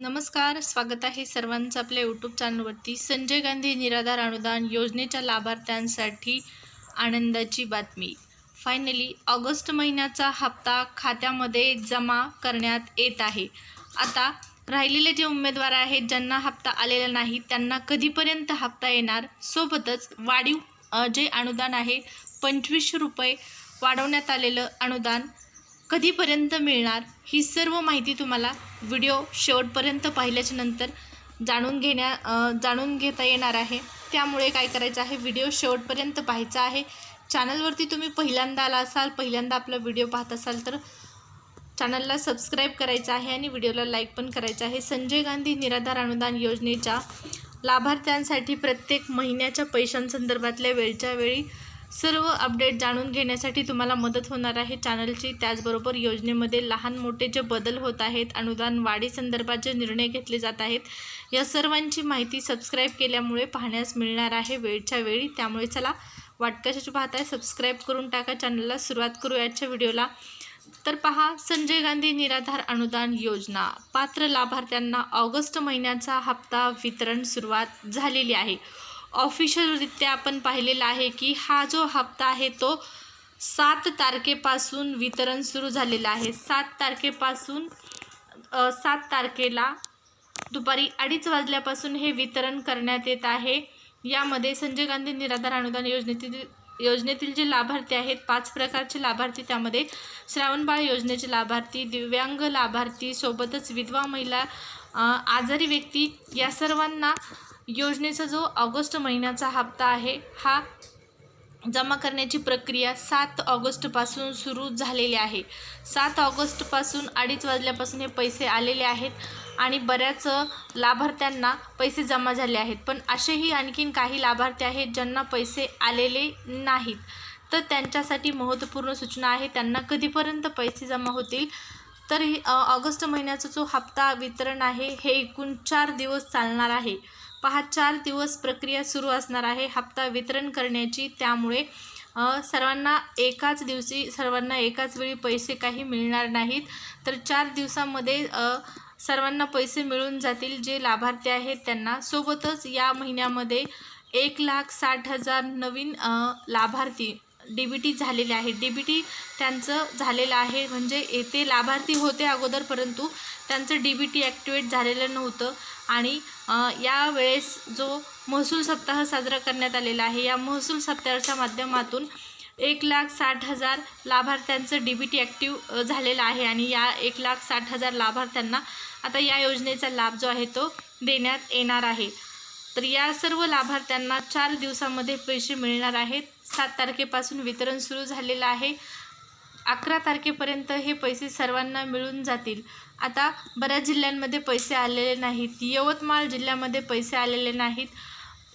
नमस्कार स्वागत आहे सर्वांचं आपल्या यूट्यूब चॅनलवरती संजय गांधी निराधार अनुदान योजनेच्या लाभार्थ्यांसाठी आनंदाची बातमी. फायनली ऑगस्ट महिन्याचा हप्ता खात्यामध्ये जमा करण्यात येत आहे. आता राहिलेले जे उमेदवार आहेत ज्यांना हप्ता आलेला नाही त्यांना कधीपर्यंत हप्ता येणार? सोबतच वाढीव जे अनुदान आहे पंचवीसशे रुपये वाढवण्यात आलेलं अनुदान कधीपर्यंत मिळणार ही सर्व माहिती तुम्हाला व्हिडिओ शेवटपर्यंत पाहिल्याच्या नंतर जाणून घेण्या जाणून घेता येणार आहे. त्यामुळे काय करायचं आहे व्हिडिओ शेवटपर्यंत पाहायचा आहे. चॅनलवरती तुम्ही पहिल्यांदा आला असाल पहिल्यांदा आपला व्हिडिओ पाहत असाल तर चॅनलला सबस्क्राईब करायचं आहे आणि व्हिडिओला लाईक पण करायचं आहे. संजय गांधी निराधार अनुदान योजनेच्या लाभार्थ्यांसाठी प्रत्येक महिन्याच्या पैशांसंदर्भातल्या वेळच्या वेळी सर्व अपडेट जाणून घेण्यासाठी तुम्हाला मदत होणार आहे चॅनलची. त्याचबरोबर योजनेमध्ये लहान मोठे जे बदल होत आहेत अनुदान वाढीसंदर्भात जे निर्णय घेतले जात आहेत या सर्वांची माहिती सबस्क्राईब केल्यामुळे पाहण्यास मिळणार आहे वेळच्या वेळी. त्यामुळे चला वाटकशाची पाहताय सबस्क्राईब करून टाका चॅनलला. सुरुवात करू याच्या व्हिडिओला. तर पहा संजय गांधी निराधार अनुदान योजना. पात्र लाभार्थ्यांना ऑगस्ट महिन्याचा हप्ता वितरण सुरुवात झालेली आहे. ऑफिशियलरित्या आपण पाहिलेलं आहे की हा जो हप्ता आहे तो सात तारखेपासून वितरण सुरू झालेलं आहे. सात तारखेपासून सात तारखेला दुपारी अडीच वाजल्यापासून हे वितरण करण्यात येत आहे. यामध्ये संजय गांधी निराधार अनुदान योजनेतील योजनेतील जे लाभार्थी आहेत पाच प्रकारचे लाभार्थी त्यामध्ये श्रावणबाळ योजनेचे लाभार्थी दिव्यांग लाभार्थी सोबतच विधवा महिला आजारी व्यक्ती या सर्वांना योजनेचा जो ऑगस्ट महिन्याचा हप्ता आहे हा जमा करण्याची प्रक्रिया सात ऑगस्टपासून सुरू झालेली आहे. सात ऑगस्टपासून अडीच वाजल्यापासून हे पैसे आलेले आहेत आणि बऱ्याच लाभार्थ्यांना पैसे जमा झाले आहेत. पण असेही आणखीन काही लाभार्थी आहेत ज्यांना पैसे आलेले नाहीत. तर त्यांच्यासाठी महत्त्वपूर्ण सूचना आहे त्यांना कधीपर्यंत पैसे जमा होतील? तर ऑगस्ट महिन्याचा जो हप्ता वितरण आहे हे एकूण चार दिवस चालणार आहे. पहा चार दिवस प्रक्रिया सुरू असणार आहे. हप्ता वितरण करण्याची. त्यामुळे सर्वांना एकाच दिवशी सर्वांना एकाच वेळी पैसे काही मिळणार नाहीत. तर चार दिवसामध्ये सर्वांना पैसे मिळून जातील. जे लाभार्थी आहेत त्यांना. सोबतच या महिन्यामध्ये एक लाख साठ हजार नवीन लाभार्थी डी बी टी झालेले आहे. डी बी टी त्यांचं झालेलं आहे म्हणजे येथे लाभार्थी होते अगोदर परंतु त्यांचं डी बी टी ॲक्टिवेट झालेलं नव्हतं. आणि यावेळेस जो महसूल सप्ताह साजरा करण्यात आलेला आहे या महसूल सप्ताहाच्या माध्यमातून एक लाख साठ हजार लाभार्थ्यांचं डी बी टी ॲक्टिव्ह झालेलं आहे. आणि या एक लाख साठ हजार लाभार्थ्यांना आता या योजनेचा लाभ जो आहे तो देण्यात येणार आहे. तर या सर्व लाभार्थ्यांना चार दिवसामध्ये पैसे मिळणार आहेत. सात तारखेपासून वितरण सुरू झालेलं आहे. अकरा तारखेपर्यंत हे पैसे सर्वांना मिळून जातील. आता बऱ्याच जिल्ह्यांमध्ये पैसे आलेले नाहीत. यवतमाळ जिल्ह्यामध्ये पैसे आलेले नाहीत.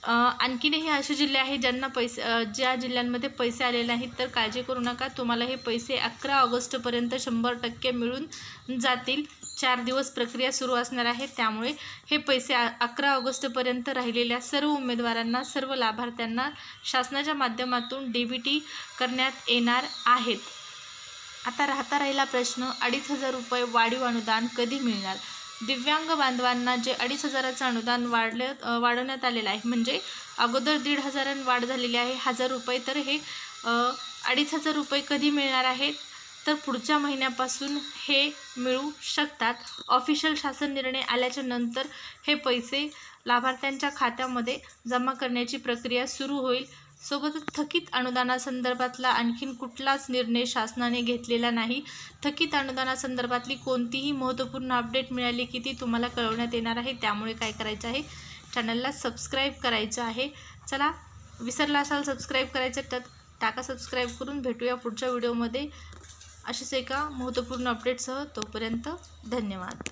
आणखीनही असे जिल्हे आहेत ज्यांना पैसे ज्या जिल्ह्यांमध्ये पैसे आलेले नाहीत तर काळजी करू नका. तुम्हाला हे पैसे अकरा ऑगस्टपर्यंत शंभर टक्के मिळून जातील. चार दिवस प्रक्रिया सुरू असणार आहे. त्यामुळे हे पैसे अकरा ऑगस्टपर्यंत राहिलेल्या सर्व उमेदवारांना सर्व लाभार्थ्यांना शासनाच्या माध्यमातून डी बी टी करण्यात येणार आहेत. आता राहता राहिला प्रश्न अडीच हजार रुपये वाढीव अनुदान कधी मिळणार? दिव्यांग बांधवांना जे अडीच हजाराचं अनुदान वाढलं वाढवण्यात आलेलं आहे म्हणजे अगोदर दीड हजारांनी वाढ झालेली आहे हजार रुपये तर हे अडीच हजार रुपये कधी मिळणार आहेत? तर पुढच्या महिन्यापासून हे मिळू शकतात. ऑफिशियल शासन निर्णय आल्याच्यानंतर हे पैसे लाभार्थ्यांच्या खात्यामध्ये जमा करण्याची प्रक्रिया सुरू होईल. सोबतच थकीत अनुदानासंदर्भातला आणखीन कुठलाच निर्णय शासनाने घेतलेला नाही. थकीत अनुदानासंदर्भातली कोणतीही महत्त्वपूर्ण अपडेट मिळाली की ती तुम्हाला कळवण्यात येणार आहे. त्यामुळे काय करायचं आहे? चॅनलला सबस्क्राईब करायचं आहे. चला विसरला असाल सबस्क्राईब करायचं तर टाका सबस्क्राईब करून भेटूया पुढच्या व्हिडिओमध्ये. अशाच एका महत्त्वपूर्ण अपडेटसह तोपर्यंत धन्यवाद.